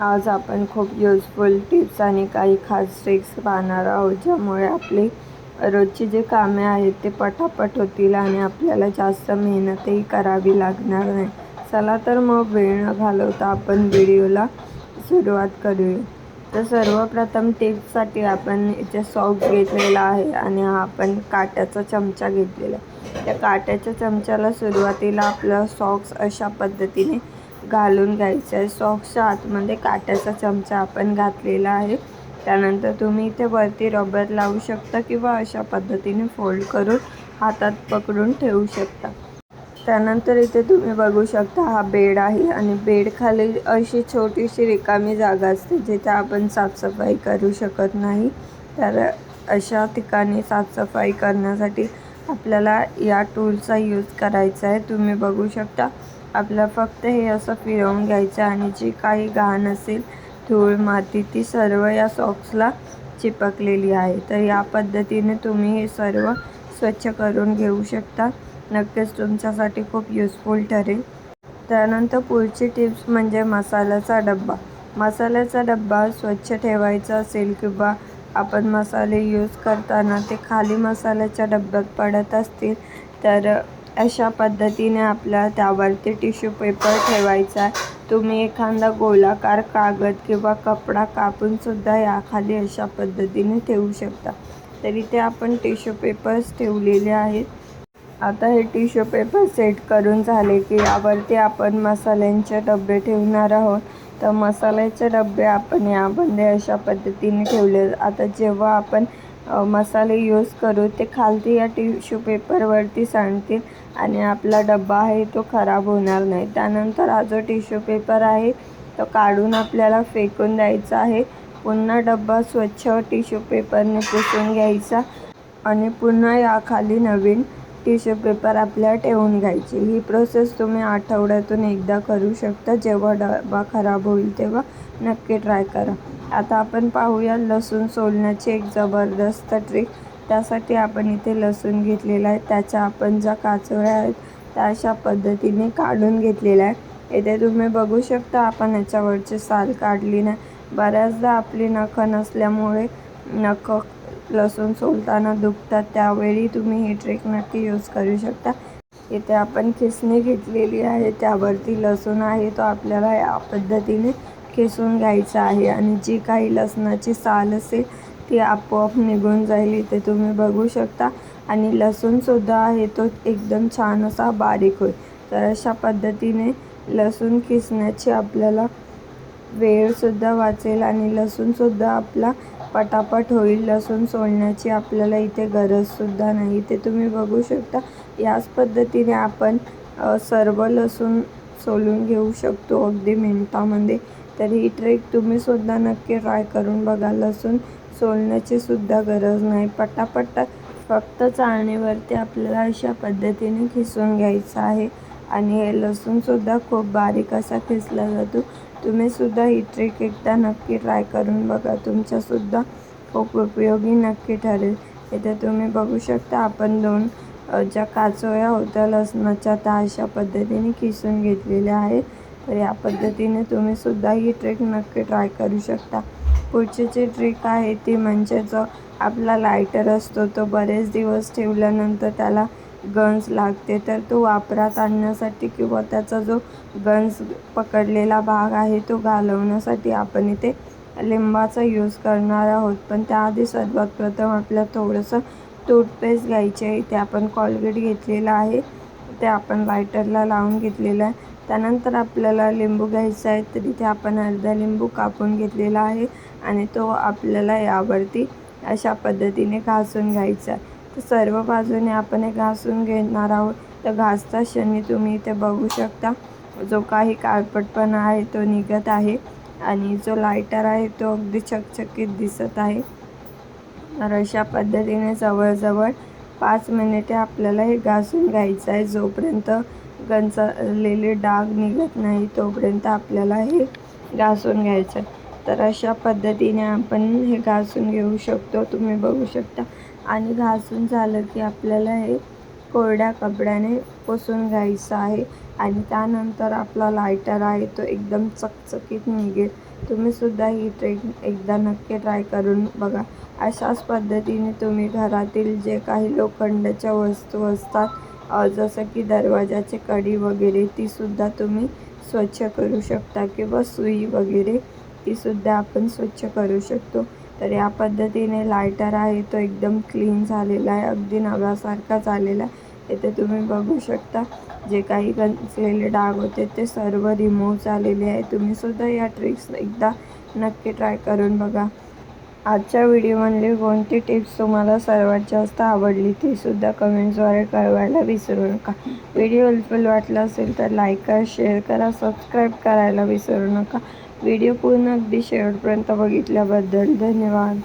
आज आपण खूप युजफुल टिप्स आणि काही खास ट्रिक्स पाहणार आहोत ज्यामुळे आपली रोजची जी कामे आहेत ते पटापट होतील आणि आपल्याला जास्त मेहनतही करावी लागणार नाही. चला तर मग वेळ न घालवता आपण व्हिडिओला सुरुवात करूया. तर सर्वप्रथम टिप्ससाठी आपण इथे सॉक्स घेतलेला आहे आणि हा आपण काट्याचा चमचा घेतलेला आहे. त्या काट्याच्या चमच्याला सुरुवातीला आपलं सॉक्स अशा पद्धतीने घालून घ्यायचं आहे. सॉक्सच्या आतमध्ये काट्याचा चमचा आपण घातलेला आहे. त्यानंतर तुम्ही इथे वरती रबर लावू शकता किंवा अशा पद्धतीने फोल्ड करून हातात पकडून ठेवू शकता. त्यानंतर इथे तुम्ही बघू शकता हा बेड आहे आणि बेडखाली अशी छोटीशी रिकामी जागा असते जिथे आपण साफसफाई करू शकत नाही. तर अशा ठिकाणी साफसफाई करण्यासाठी आपल्याला या टूलचा यूज करायचा आहे. तुम्ही बघू शकता आपलं फक्त हे असं फिरवून घ्यायचं आणि जी काही घाण असेल धूळ माती ती सर्व या सॉक्सला चिपकलेली आहे. तर या पद्धतीने तुम्ही हे सर्व स्वच्छ करून घेऊ शकता. नक्कीच तुमच्यासाठी खूप युजफुल ठरेल. त्यानंतर पुढची टिप्स म्हणजे मसाल्याचा डब्बा. मसाल्याचा डब्बा स्वच्छ ठेवायचा असेल किंवा आपण मसाले यूज करताना ते खाली मसाल्याच्या डब्यात पडत असतील तर अशा पद्धतीने आपल्या त्यावरती टिश्यू पेपर ठेवायचा. आहे तुम्ही एखादा गोलाकार कागद किंवा कपडा कापूनसुद्धा याखाली अशा पद्धतीने ठेवू शकता. तर इथे आपण टिश्यू पेपर्स ठेवलेले आहेत. आता हे टिश्यू पेपर सेट करून झाले की यावरती आपण मसाल्यांचे डबे ठेवणार आहोत. तर मसाल्याचे डबे आपण यामध्ये अशा पद्धतीने ठेवले. आता जेव्हा आपण मसाले यूज करू ते खालती या टिश्यू पेपरवरती सांडतील आणि आपला डब्बा आहे तो खराब होणार नाही. त्यानंतर हा जो टिश्यू पेपर आहे तो काढून आपल्याला फेकून द्यायचा आहे. पुन्हा डब्बा स्वच्छ टिश्यू पेपरने पुसून घ्यायचा आणि पुन्हा याखाली नवीन टिश्यू पेपर आपल्याला ठेवून घ्यायची. ही प्रोसेस तुम्ही आठवड्यातून एकदा करू शकता. जेव्हा डबा खराब होईल तेव्हा नक्की ट्राय करा. आता आपण पाहूया लसूण सोलण्याची एक जबरदस्त ट्रिक त्यासाठी आपण इथे लसूण घेतलेला आहे. त्याच्या आपण ज्या काचोऱ्या आहेत त्या अशा पद्धतीने काढून घेतलेल्या आहे इथे तुम्ही बघू शकता आपण याच्यावरची साल काढली नाही. बऱ्याचदा आपली नखं नसल्यामुळे नखं लसूण सोलताना दुखतात. त्यावेळी तुम्ही ही ट्रिक नक्की यूज करू शकता. इथे आपण खिसणी घेतलेली आहे. त्यावरती लसूण आहे. तो आपल्याला या पद्धतीने खिसून घ्यायचं आहे आणि जी काही लसणाची साल असेल ती आपोआप निघून जाईल. इथे तुम्ही बघू शकता. आणि लसूणसुद्धा आहे तो एकदम छान असा बारीक होईल. तर अशा पद्धतीने लसूण किसण्याची आपल्याला वेळसुद्धा वाचेल आणि लसूणसुद्धा आपला पटापट होईल. लसूण सोलण्याची आपल्याला इथे गरजसुद्धा नाही. ते तुम्ही बघू शकता याच पद्धतीने आपण सर्व लसूण सोलून घेऊ शकतो अगदी मिनटामध्ये. तर ही ट्रिक तुम्हीसुद्धा नक्की ट्राय करून बघा लसूण सोलण्याची सुद्धा गरज नाही. पटापट फक्त चाळणीवरती आपल्याला अशा पद्धतीने खिसून घ्यायचं आहे. आणि हे लसूणसुद्धा खूप बारीक असा खिसला जातो. तुम्हीसुद्धा ही ट्रिक एकदा नक्की ट्राय करून बघा. तुमच्यासुद्धा खूप उपयोगी नक्की ठरेल. इथे तुम्ही बघू शकता आपण दोन ज्या काचोळ्या होत्या लसणाच्या त्या अशा पद्धतीने खिसून घेतलेल्या आहेत. तर या पद्धतीने तुम्हीसुद्धा ही ट्रिक नक्की ट्राय करू शकता. पुढची जी ट्रिक आहे ती म्हणजे जो आपला लायटर असतो तो बरेच दिवस ठेवल्यानंतर त्याला गंज लागते. तर तो वापरात आणण्यासाठी किंवा त्याचा जो गंज पकडलेला भाग आहे तो घालवण्यासाठी आपण इथे लिंबाचा यूज करणार आहोत. पण त्याआधी सर्वात प्रथम आपल्याला थोडंसं टूथपेस्ट घ्यायचे आहे. ते आपण कॉलगेट घेतलेलं आहे. ते आपण लायटरला लावून घेतलेलं आहे. त्यानंतर आपल्याला लिंबू घ्यायचा आहे तर इथे आपण अर्धा लिंबू कापून घेतलेला आहे आणि तो आपल्याला यावरती अशा पद्धतीने घासून घ्यायचा आहे. तर सर्व बाजूने आपण हे घासून घेणार आहोत. तर घासता क्षणी तुम्ही इथे बघू शकता जो काही काळपटपणा आहे तो निघत आहे आणि जो लायटर आहे तो अगदी चकचकीत दिसत आहे. तर अशा पद्धतीने जवळजवळ पाच मिनिटे आपल्याला हे घासून घ्यायचं आहे जोपर्यंत गंजलेले डाग निघत नाही तोपर्यंत आपल्याला हे घासून घ्यायचं. आहे तर अशा पद्धतीने आपण हे घासून घेऊ शकतो तुम्ही बघू शकता. आणि घासून झालं की आपल्याला हे कोरड्या कपड्याने पुसून घ्यायचं आहे आणि त्यानंतर आपला लायटर आहे तो एकदम चकचकीत निघेल. तुम्हीसुद्धा ही ट्रेक एकदा नक्की ट्राय करून बघा. अशाच पद्धतीने तुम्ही घरातील जे काही लोखंडाच्या वस्तू असतात जसं की दरवाजाची कडी वगैरे तीसुद्धा तुम्ही स्वच्छ करू शकता. किंवा सुई वगैरे तीसुद्धा आपण स्वच्छ करू शकतो. तर या पद्धतीने लायटर आहे तो एकदम क्लीन झालेला आहे अगदी नव्यासारखा झालेला आहे. इथे तुम्ही बघू शकता जे काही गंजलेले डाग होते ते सर्व रिमूव्ह झालेले आहे. तुम्हीसुद्धा या ट्रिक्स एकदा नक्की ट्राय करून बघा. आजच्या व्हिडिओमधली कोणती टिप्स तुम्हाला सर्वात जास्त आवडली ती सुद्धा कमेंट्सद्वारे कळवायला विसरू नका. व्हिडिओ हेल्पफुल वाटला असेल तर लाईक करा शेअर करा सबस्क्राईब करायला विसरू नका. व्हिडिओ पूर्ण अगदी शेवटपर्यंत बघितल्याबद्दल धन्यवाद.